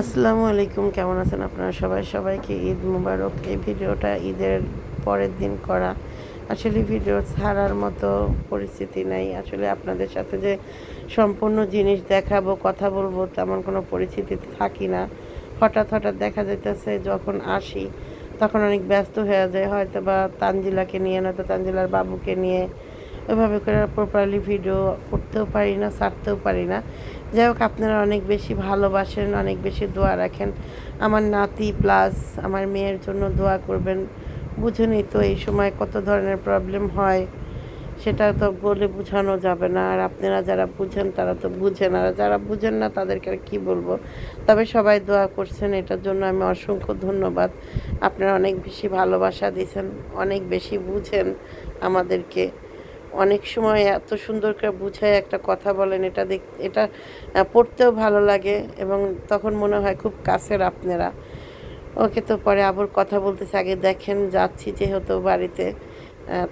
আসসালামু আলাইকুম, কেমন আছেন আপনারা সবাই? সবাইকে ঈদ মুবারক। এই ভিডিওটা ঈদের পরের দিন করা। আসলে ভিডিও ছাড়ার মতো পরিস্থিতি নাই। আসলে আপনাদের সাথে যে সম্পূর্ণ জিনিস দেখাবো, কথা বলব, তেমন কোনো পরিস্থিতি থাকি না। হঠাৎ হঠাৎ দেখা যাইতেছে, যখন আসি, তখন অনেক ব্যস্ত হয়ে যায়। হয়তো বা তানজিলাকে নিয়ে, নয়তো তানজিলার বাবুকে নিয়ে ওইভাবে করে প্রপারলি ভিডিও করতেও পারি না, ছাড়তেও পারি না। যাই হোক, আপনারা অনেক বেশি ভালোবাসেন, অনেক বেশি দোয়া রাখেন। আমার নাতি প্লাস আমার মেয়ের জন্য দোয়া করবেন। বুঝেনি তো এই সময় কত ধরনের প্রবলেম হয়, সেটা তো বলে বোঝানো যাবে না। আর আপনারা যারা বুঝেন, তারা তো বুঝেন। আর যারা বুঝেন না, তাদেরকে আর কী বলব? তবে সবাই দোয়া করছেন, এটার জন্য আমি অসংখ্য ধন্যবাদ। আপনারা অনেক বেশি ভালোবাসা দিয়েছেন, অনেক বেশি বুঝেন আমাদেরকে। অনেক সময় এত সুন্দর করে বুঝায় একটা কথা বলেন এটা দেখ এটা পড়তেও ভালো লাগে এবং তখন মনে হয় খুব কাছের আপনারা। ওকে তো পরে আবার কথা বলতেছে আগে দেখেন যাচ্ছি যেহেতু বাড়িতে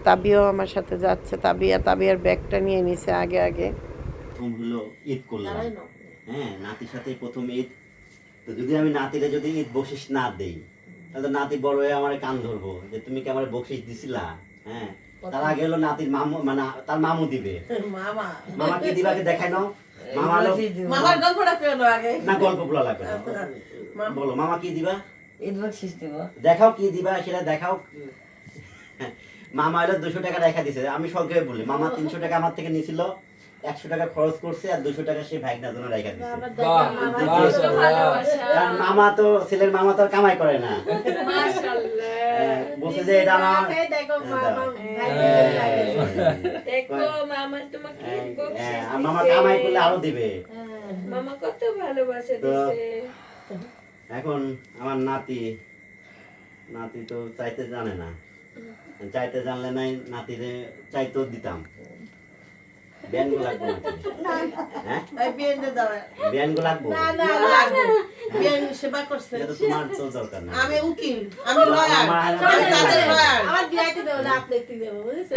তাবিও আমার সাথে যাচ্ছে তাবিয়া তাবিয়ার ব্যাগটা নিয়ে নিছে আগে আগে। হলো ঈদ করলাম। হ্যাঁ নাতির সাথে প্রথম ঈদ। তো যদি আমি নাতিরে যদি ঈদ বকশিস না দেই তাহলে নাতি বড় হয়ে আমার কান ধরবো যে তুমি কি আমার বকশিস দিছিলা? হ্যাঁ তার গেল নাতির মামু মানে তার মামু দিবে। মামা। মামা কি দিবাকে দেখাই নাও মামা লো মামার গল্পটা কেন আগে। না গল্প বলা লাগবে বলো মামা কি দিবা? ঈদ বকশিস দিব। দেখাও কি দিবা সেটা দেখাও। মামা হলো দুশো টাকা রেখা দিছে। আমি সঙ্গে বলি মামা তিনশো টাকা আমার থেকে নিছিল। একশো টাকা খরচ করছে আর দুশো টাকা সেই ভাইকনার জন্য রেখা দিছে। কারণ মামা তো ছেলের মামা তো আর কামাই করে না। হ্যাঁ, বলছে যে এটা আমার মামা হ্যাঁ, হ্যাঁ, আর মামা কামাই করলে আরও দিবে। মামা কত ভালোবাসে এখন আমার নাতি নাতি তো চাইতে জানে না। চাইতে জানলে নাই নাতিরে চাইতেও দিতাম। ব্যানগো লাগবো নাকি হ্যাঁ ব্যানগো লাগবো সেবা করছে এটা তোমার তো দরকার না আমি উকিল আমি লয়ার আমার- আমি তাদের লয়ার আমার বিয়াইতে দেবো না আপনি দেবো বুঝেছ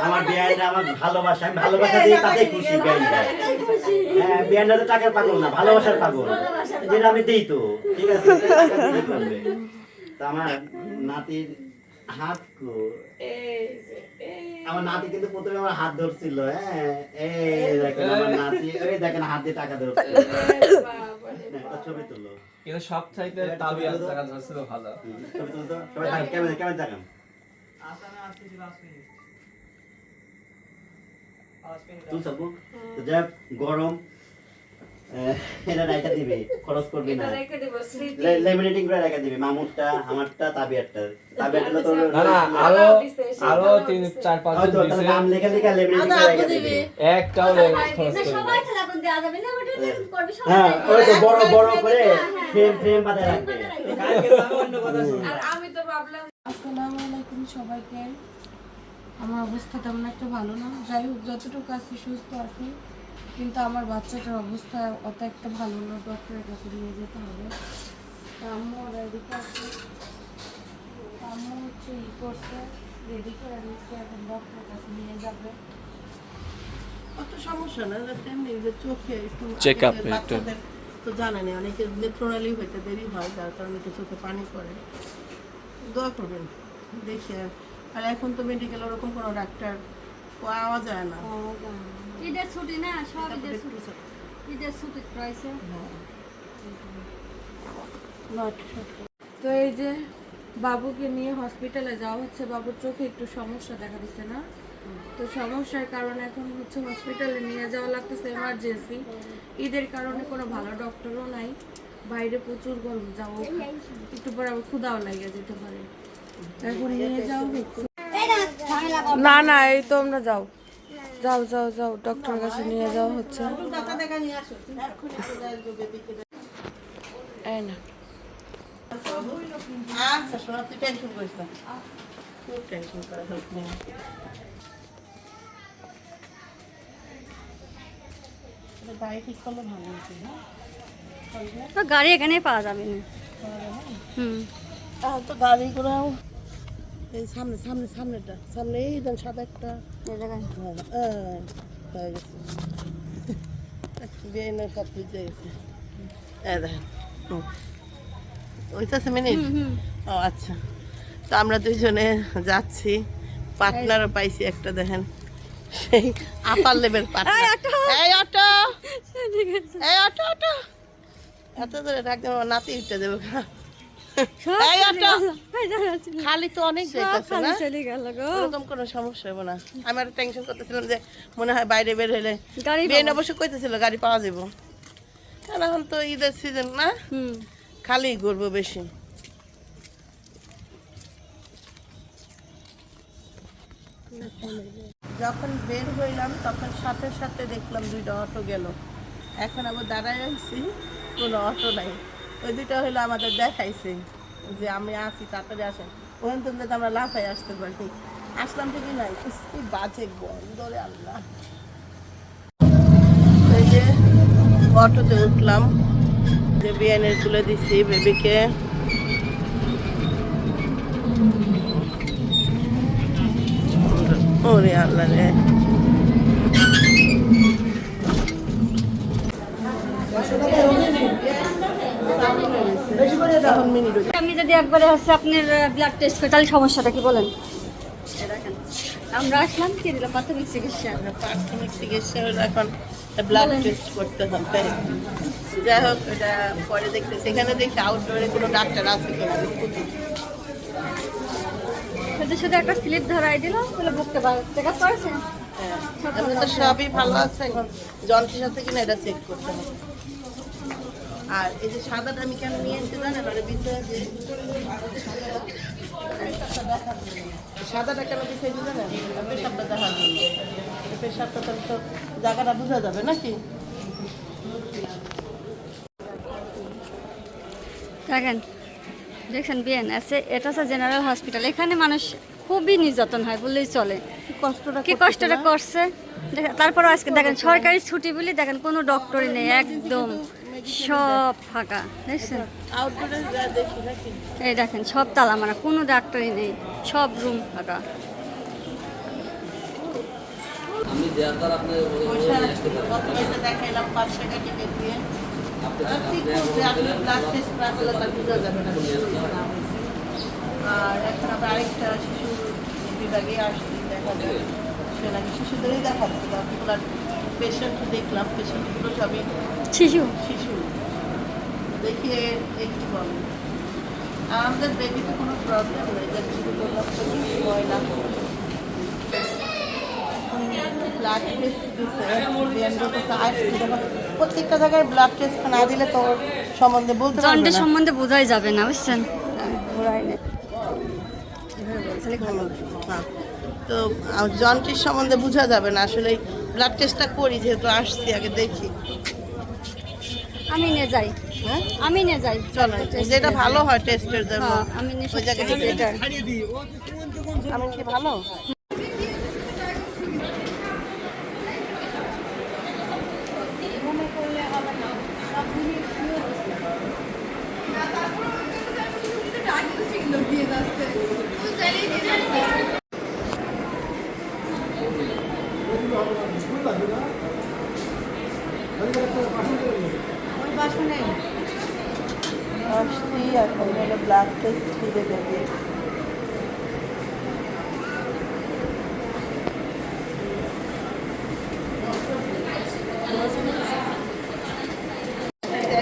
আমার বিয়ানটা আমার ভালোবাসা আমি ভালোবাসা দিয়ে তাতে খুশি বিয়ানটা হ্যাঁ বিয়ানটা তো টাকার পাগল না ভালোবাসার পাগল যেটা আমি দিই তো ঠিক আছে আমার নাতির হাত কো এই আমার নাতি কিন্তু প্রথমে আমার হাত ধরছিল হ্যাঁ এই দেখেন আমার নাতি এই দেখেন হাত দিয়ে টাকা ছবি তুললো কিন্তু সব চাইতে তাবি আর টাকা ধরছিল ভালো। ছবি তুলতো সবাই দেখেন কেমন কেমন দেখেন। তুই তো যাই হোক, গরম। এটা রাইটা দিবে খরচ করবি না। লেমিনেটিং করে রেখে দিবি মামুরটা আমারটা তাবিয়ারটা। তাবিয়ারটা তো না না আরও আরও তিন চার পাঁচ জন দিছে। নাম লেখা লেখা লেমিনেটিং করে রেখে দিবি। একটাও লেগে খরচ না। করি সবাই খেলা কোন দেওয়া যাবে না ওটা করবে সবাই হ্যাঁ ওই তো বড় বড় করে হ্যাঁ, ফ্রেম ফ্রেম বাঁধা রাখবে। আর আমি তো ভাবলাম আসসালামু আলাইকুম সবাইকে। আমার অবস্থা তেমন একটা ভালো না। যাই হোক যতটুকু আছি সুস্থ আছি। কিন্তু আমার বাচ্চাটার অবস্থা অত একটা ভালো না ডক্টরের কাছে নিয়ে যেতে হবে। আম্মু রেডি করছে। তা আম্মু হচ্ছে ই করছে রেডি করে নিচ্ছে এখন ডক্টরের কাছে নিয়ে যাবে। অত সমস্যা না তেমনি যে চোখে একটু একটু। বাচ্চাদের তো জানেন অনেকে নেত্রনালী হইতে দেরি হয় যার কারণে একটু চোখে পানি পড়ে। দোয়া করবেন দেখি আর। আর এখন তো মেডিকেল ওরকম কোনো ডাক্তার পাওয়া যায় না। ঈদের ছুটি না সব ঈদের ছুটি। ঈদের ছুটি রয়েছে। তো এই যে বাবুকে নিয়ে হসপিটালে যাওয়া হচ্ছে বাবুর চোখে একটু সমস্যা দেখা দিচ্ছে না? তো সমস্যার কারণে এখন হচ্ছে হসপিটালে নিয়ে যাওয়া লাগতেছে এমার্জেন্সি ঈদের কারণে কোনো ভালো ডক্টরও নাই। বাইরে প্রচুর গরম যাও। একটু পরে আবার ক্ষুদাও লাগে যেতে পারে। এখন নিয়ে যাওয়া হচ্ছে। না না এই তোমরা যাও। যাও যাও যাও ডক্টরের কাছে নিয়ে যাওয়া হচ্ছে। করা গাড়ি এখানে পাওয়া যাবে না। হুম। তো গাড়ি ঘোড়াও এই সামনে সামনে সামনেটা। সামনে এই দেন সাদা একটা। হ্যাঁ, হ্যাঁ, হয়ে গেছে। বিয়ে সব বুঝে গেছে। এই দেখেন। মিনিট? ও আচ্ছা। তো আমরা দুইজনে যাচ্ছি। পার্টনারও পাইছি একটা দেখেন। সেই আপার লেভেল পার্টনার এই অটো! এই অটো! অটো এত ধরে ডাক দেবো নাতি উঠতে দেবো। এই অটো। খালি তো অনেক যাইতেছে না? চলে গেল গো। ওরকম কোনো সমস্যা হবে না। আমি আর টেনশন করতেছিলাম যে মনে হয় বাইরে বের হইলে গাড়ি বেন অবশ্য কইতেছিল গাড়ি পাওয়া যাব কারণ এখন তো ঈদের সিজন না? খালি ঘুরবো বেশি। যখন বের হইলাম তখন সাথে সাথে দেখলাম দুইটা অটো গেল। এখন আবার দাঁড়ায় আছি কোনো অটো নাই। ওই দুইটা হইল আমাদের দেখাইছে যে আমি আসি তাড়াতাড়ি আসেন। ওখান থেকে আমরা লাফাই আসতে পারি আসলাম ঠিকই নাই। কি বাজে বন্দরে আল্লাহ। অটোতে উঠলাম, যে বিয়ানের তুলে দিছি বেবিকে। ওরে আল্লাহ রে। আমি যদি একবারে হচ্ছে আপনার ব্লাড টেস্ট করি তাহলে সমস্যাটা কি বলেন? আমরা আসলাম কি দিলাম প্রাথমিক চিকিৎসা। প্রাথমিক চিকিৎসা হলো এখন ব্লাড টেস্ট করতে হবে যাই হোক এটা পরে দেখতেছি। এখানে দেখি আউটডোরে কোনো ডাক্তার আছে কিনা? সাথে সাথে একটা স্লিপ ধরাই দিলাম তাহলে বুকতে পারো চেক আপ করেছেন? তো সবই ভালো আছে এখন জন্ডিস আছে কিনা এটা চেক করতে হবে। আর এই যে সাদাটা আমি কেন নিয়ে এসেছি জানেন? বিষয়ে যে সাদাটা কেন বিষয়ে জানেন? পেশাবটা দেখার জন্য পেশাবটা তাহলে তো জায়গাটা বোঝা যাবে নাকি? দেখেন দেখছেন বিএনএস এটা হচ্ছে জেনারেল হসপিটাল এখানে মানুষ খুবই নির্যাতন হয় বললেই চলে। কি কষ্টটা কি কষ্টটা করছে? দেখেন তারপরে আজকে দেখেন সরকারি ছুটি বলে দেখেন কোনো ডক্টরই নেই একদম। সব ফাঁকা দেখছেন? আউটডোরে যা দেখি নাকি এই দেখেন সব তালা মারা কোনো ডাক্তারই নেই সব রুম ফাঁকা। যাবে আর এখন আমরা আরেকটা শিশু বিভাগে আসছি দেখা যায় নাকি শিশুদেরই দেখাচ্ছে ব্লাড পেশেন্ট দেখলাম পেশেন্টগুলো সবই শিশু? শিশু। দেখিয়ে দেখি বলে। আর আমাদের বেবিতে কোনো প্রবলেম নেই। যে কিছু ময়লা ব্লাড টেস্ট দিচ্ছে প্রত্যেকটা জায়গায় ব্লাড টেস্ট না দিলে তো সম্বন্ধে বলতে সম্বন্ধে বোঝাই যাবে না বুঝছেন? এভাবে বলছে, ভালো। হ্যাঁ। তো জন্টির সম্বন্ধে বোঝা যাবে না। আসলে ব্লাড টেস্টটা করি যেহেতু আসছি আগে দেখি। আমি নিয়ে যাই। হ্যাঁ? আমি নিয়ে যাই। চলো যেটা ভালো হয় টেস্টের জন্য আমি নিয়ে ওই জায়গায় সবচেয়ে better। আমি কি ভালো? আসছি এখন হলো ব্লাড টেস্ট দিতে দেবে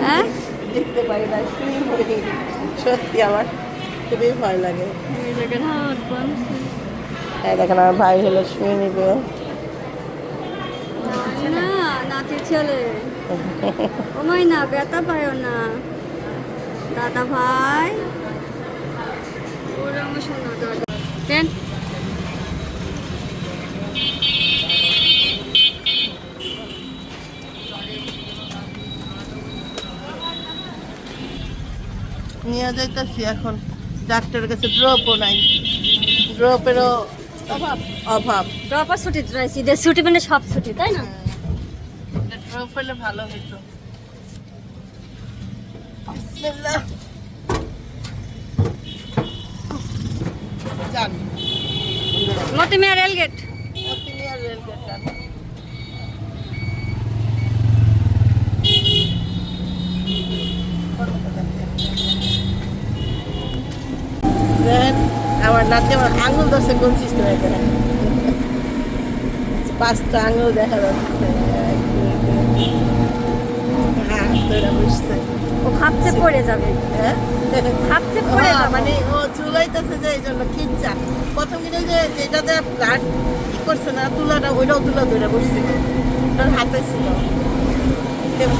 হ্যাঁ? দেখতে পারি না শুনি সত্যি আমার খুবই ভয় লাগে। দেখেন আমার ভাই হলো শুয়ে নিবে। নাতি ছেলে। ও মাই না ব্যথা পায়ও না। দাদা ভাই। ওরা আমার শোনো দাদা দেন। নিয়ে যাইতেছি এখন। ডাক্তারের কাছে ড্রপও নাই। ড্রপেরও অভাব। অভাব ড্রপার ছুটি রয়েছে ছুটি মানে সব ছুটি তাই না? রোপ হলে ভালো হতো মতিমিয়া রেলগেট। আমার নাতে আমার আঙুল দশে কোন সিস্টেমে পাঁচটা আঙুল দেখা যাচ্ছে। হ্যাঁ বসছে ও ভাবছে পড়ে যাবে। হ্যাঁ? ভাবছে পড়ে যাবে। মানে ও চুলাইতেছে যে এই জন্য খিচ্ছা প্রথম দিনে যে যেটাতে ব্লাড কি করছে না তুলাটা ওইটাও তুলা ধরে বসছিল ওটার হাতে ছিল। কেমন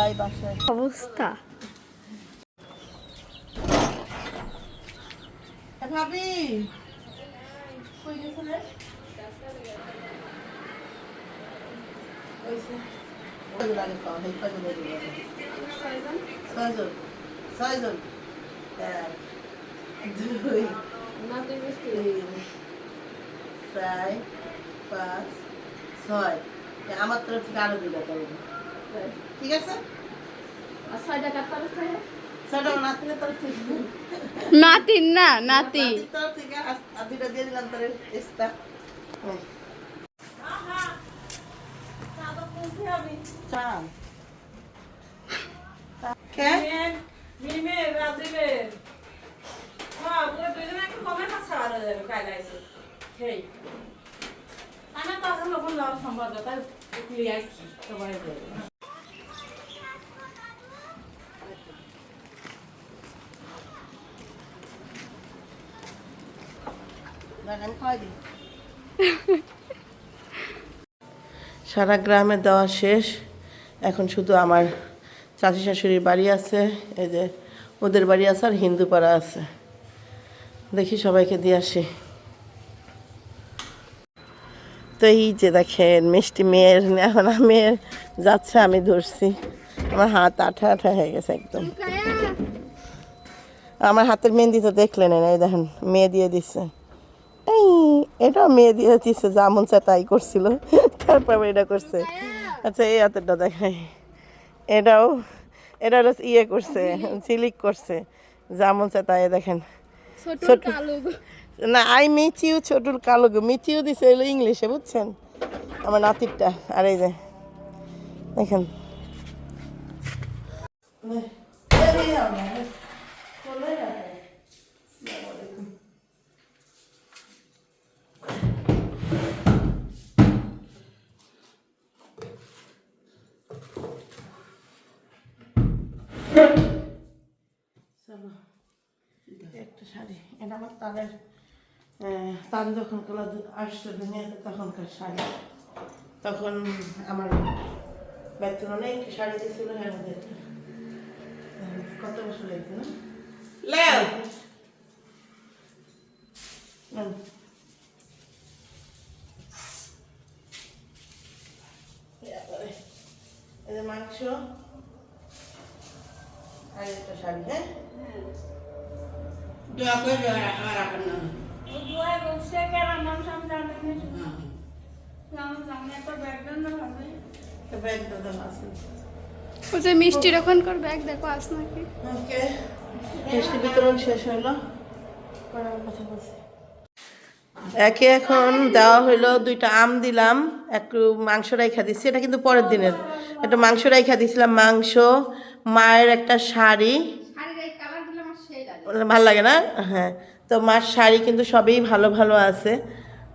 যাই বাসায়। অবস্থা। ভাবি কই দুই তিন চার পাঁচ ছয়। আমার তরফ থেকে আরও দুটা করব ঠিক আছে? আমার নাতিন না নাতি। নাতির তরফ থেকে আস- আর দুইটা দিয়ে দিলাম তোর এক্সট্রা চাল কে মিমে রাজীবের হ্যাঁ ওগুলো দুজনে একটু কমে না ছাড়া যাবে কায়দা আছে সেই আমার তো এখন লোক যাওয়ার সম্ভব না তাই উঠলি আসছি সবাই বলে আমি খাওয়াই দিই সারা গ্রামে দেওয়া শেষ। এখন শুধু আমার চাচি শাশুড়ির বাড়ি আছে এই যে ওদের বাড়ি আছে আর হিন্দু পাড়া আছে। দেখি সবাইকে দিয়ে আসি। তো এই যে দেখেন মিষ্টি মেয়ের এখন মেয়ের যাচ্ছে আমি ধরছি। আমার হাত আঠা আঠা হয়ে গেছে একদম। আমার হাতের মেহেন্দি তো দেখলেন এই দেখেন মেয়ে দিয়ে দিচ্ছে এটাও মেয়ে দিয়ে দিচ্ছে যা মন চায় তাই করছিল। তারপর এটা করছে। আচ্ছা এই হাতেরটা দেখাই। এটাও এটা হলো ইয়ে করছে সিলিক করছে। যা মন চায় তাই দেখেন। না আই মিচিউ ছোটুর কালো গো মিচিউ দিছে হলো ইংলিশে বুঝছেন? আমার নাতিরটা। আর এই যে দেখেন। আমার তারের তার যখন কলা আসছে দুনিয়াতে তখনকার শাড়ি। তখন আমার বেতন অনেক শাড়ি দিয়েছিল হ্যাঁ কত বছর হয়েছে না? লেও! মাংস আর একটা শাড়ি হ্যাঁ? দুয়াই বসে কেন নাম সামনে আমি আমার সামনে একটা ব্যাকগ্রাউন্ড হবে একটা ব্যাগ আছে। ও যে মিষ্টির ওখানকার ব্যাগ দেখো আস নাকি। ওকে। মিষ্টি বিতরণ শেষ হলো কথা বলছি। একে এখন দেওয়া হইল দুইটা আম দিলাম একটু মাংস রাইখা দিচ্ছি এটা কিন্তু পরের দিনের। একটা মাংস রাইখা দিছিলাম মাংস মায়ের একটা শাড়ি ভালো লাগে না? হ্যাঁ। তো মার শাড়ি কিন্তু সবই ভালো ভালো আছে।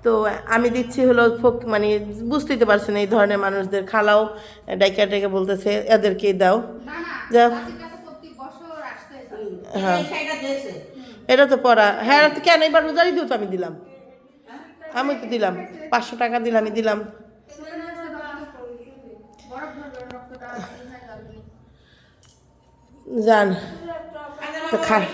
তো আমি দিচ্ছি হলো ফোক মানে বুঝতেই তো পারছেন এই ধরনের মানুষদের। খালাও ডাইকা ডাইকা বলতেছে এদেরকেই দাও। যা হ্যাঁ। এটা তো পড়া হ্যাঁ তো কেন? এবার রোজারই দিও তো আমি দিলাম। আমি তো দিলাম। পাঁচশো টাকা দিলামই দিলাম। যান তো খারাপ